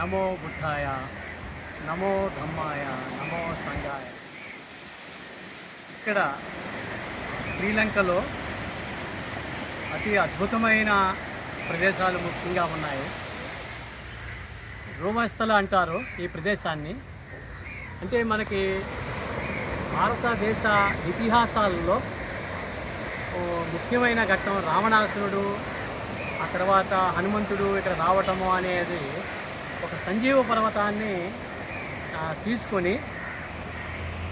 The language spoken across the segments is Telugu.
నమో బుద్ధాయ నమో ధమ్మాయ నమో సంఘాయ. ఇక్కడ శ్రీలంకలో అతి అద్భుతమైన ప్రదేశాలు ముఖ్యంగా ఉన్నాయి. రోమస్థల అంటారు ఈ ప్రదేశాన్ని. అంటే మనకి భారతదేశ ఇతిహాసాలలో ముఖ్యమైన ఘట్టం రావణాసురుడు ఆ తర్వాత హనుమంతుడు ఇక్కడ రావటము అనేది ఒక సంజీవ పర్వతాన్ని తీసుకొని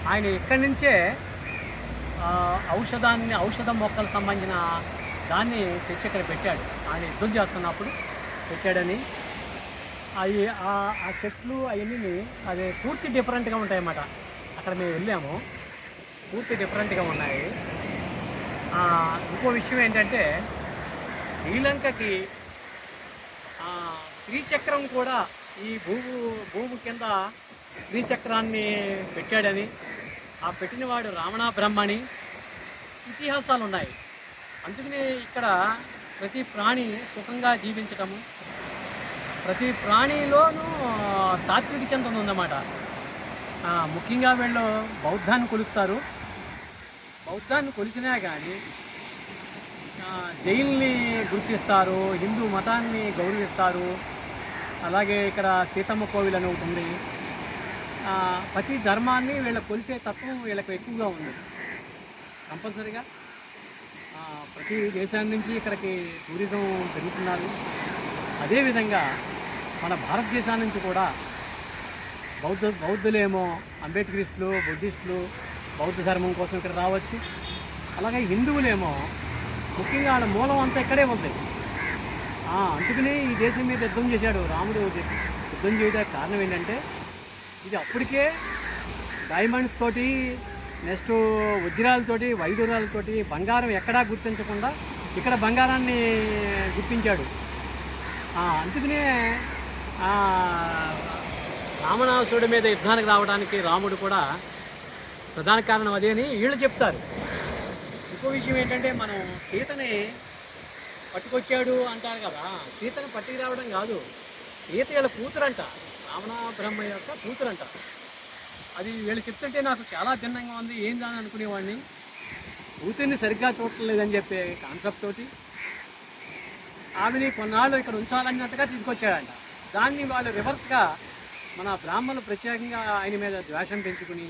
ఆయన ఇక్కడి నుంచే ఔషధాన్ని ఔషధ మొక్కలకు సంబంధించిన దాన్ని తెచ్చి ఇక్కడ పెట్టాడు. ఆయన యుద్ధం చేస్తున్నప్పుడు పెట్టాడని. అవి ఆ చెట్లు అవన్నీ అది పూర్తి డిఫరెంట్గా ఉంటాయన్నమాట. అక్కడ మేము వెళ్ళాము. పూర్తి డిఫరెంట్గా ఉన్నాయి. ఆ, ఇంకో విషయం ఏంటంటే శ్రీలంకకి శ్రీచక్రం కూడా ఈ భూము భూమి కింద శ్రీచక్రాన్ని పెట్టాడని. ఆ పెట్టినవాడు రావణ బ్రహ్మని. ఇతిహాసాలు ఉన్నాయి అందుకనే ఇక్కడ ప్రతి ప్రాణి సుఖంగా జీవించటము ప్రతి ప్రాణిలోనూ తాత్విక చింతన ఉందన్నమాట. ముఖ్యంగా వీళ్ళు బౌద్ధాన్ని కొలుస్తారు. బౌద్ధాన్ని కొలిచినా కానీ జైల్ని గుర్తిస్తారు హిందూ మతాన్ని గౌరవిస్తారు. అలాగే ఇక్కడ సీతమ్మ కోవిల్ అని ఒకటి ఉంది. ప్రతి ధర్మాన్ని వీళ్ళ కొలిసే తత్వం వీళ్ళకి ఎక్కువగా ఉంది. కంపల్సరీగా ప్రతి దేశాన్ని నుంచి ఇక్కడికి టూరిజం పెరుగుతున్నారు. అదేవిధంగా మన భారతదేశం నుంచి కూడా బౌద్ధ బౌద్ధులేమో అంబేద్కరిస్టులు బుద్ధిస్టులు బౌద్ధ ధర్మం కోసం ఇక్కడ రావచ్చు. అలాగే హిందువులేమో ముఖ్యంగా వాళ్ళ మూలం అంతా ఇక్కడే ఉంది. అందుకనే ఈ దేశం మీద యుద్ధం చేశాడు రాముడు. యుద్ధం చేయడానికి కారణం ఏంటంటే ఇది అప్పటికే డైమండ్స్ తోటి నెక్స్ట్ వజ్రాలతోటి వైడూరాలతోటి బంగారం ఎక్కడా గుర్తించకుండా ఇక్కడ బంగారాన్ని గుర్తించాడు. అందుకనే రామనాసుడి మీద యుద్ధానికి రావడానికి రాముడు కూడా ప్రధాన కారణం అదే అని వీళ్ళు చెప్తారు. ఇంకో విషయం ఏంటంటే మనం సీతని పట్టుకొచ్చాడు అంటారు కదా. సీతను పట్టుకురావడం కాదు. సీత వీళ్ళ కూతురంట. రావణ బ్రహ్మ యొక్క కూతురంట. అది వీళ్ళు చెప్తుంటే నాకు చాలా భిన్నంగా ఉంది. ఏం అని అనుకునేవాడిని. కూతుర్ని సరిగ్గా చూడలేదని చెప్పే కాన్సెప్ట్ తోటి ఆమెని కొన్నాళ్ళు ఇక్కడ ఉంచాలన్నట్టుగా తీసుకొచ్చాడంట. దాన్ని వాళ్ళు రివర్స్గా మన బ్రాహ్మణులు ప్రత్యేకంగా ఆయన మీద ద్వేషం పెంచుకుని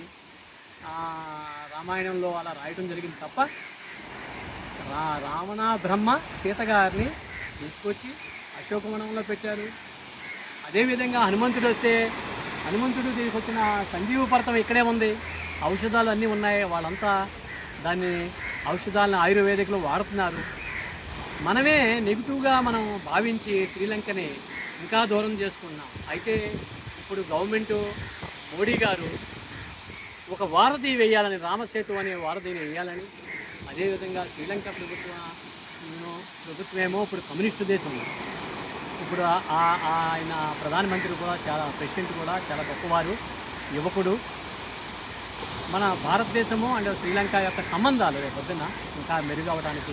ఆ, రామాయణంలో అలా రాయటం జరిగింది తప్ప రా రావణ బ్రహ్మ సీత గారిని తీసుకొచ్చి అశోకవనంలో పెట్టారు. అదేవిధంగా హనుమంతుడు వస్తే హనుమంతుడు తీసుకొచ్చిన సంజీవ పర్వతం ఇక్కడే ఉంది. ఔషధాలు అన్నీ ఉన్నాయి. వాళ్ళంతా దాన్ని ఔషధాలను ఆయుర్వేదికలో వాడుతున్నారు. మనమే నెగిటివ్గా మనం భావించి శ్రీలంకని ఇంకా దూరం చేసుకున్నాం. అయితే ఇప్పుడు గవర్నమెంట్ మోడీ గారు ఒక వారధి వేయాలని రామసేతు అనే వారధిని వేయాలని అదేవిధంగా శ్రీలంక ప్రభుత్వం ప్రభుత్వమేమో ఇప్పుడు కమ్యూనిస్టు దేశం. ఇప్పుడు ఆ- ఆయన ప్రధానమంత్రి కూడా చాలా ప్రెసిడెంట్ కూడా చాలా గొప్పవారు యువకుడు. మన భారతదేశము అండ్ శ్రీలంక యొక్క సంబంధాలు రేపు పొద్దున ఇంకా మెరుగవడానికి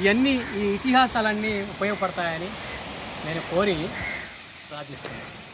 ఇవన్నీ ఈ ఇతిహాసాలన్నీ ఉపయోగపడతాయని నేను కోరి ప్రార్థిస్తున్నాను.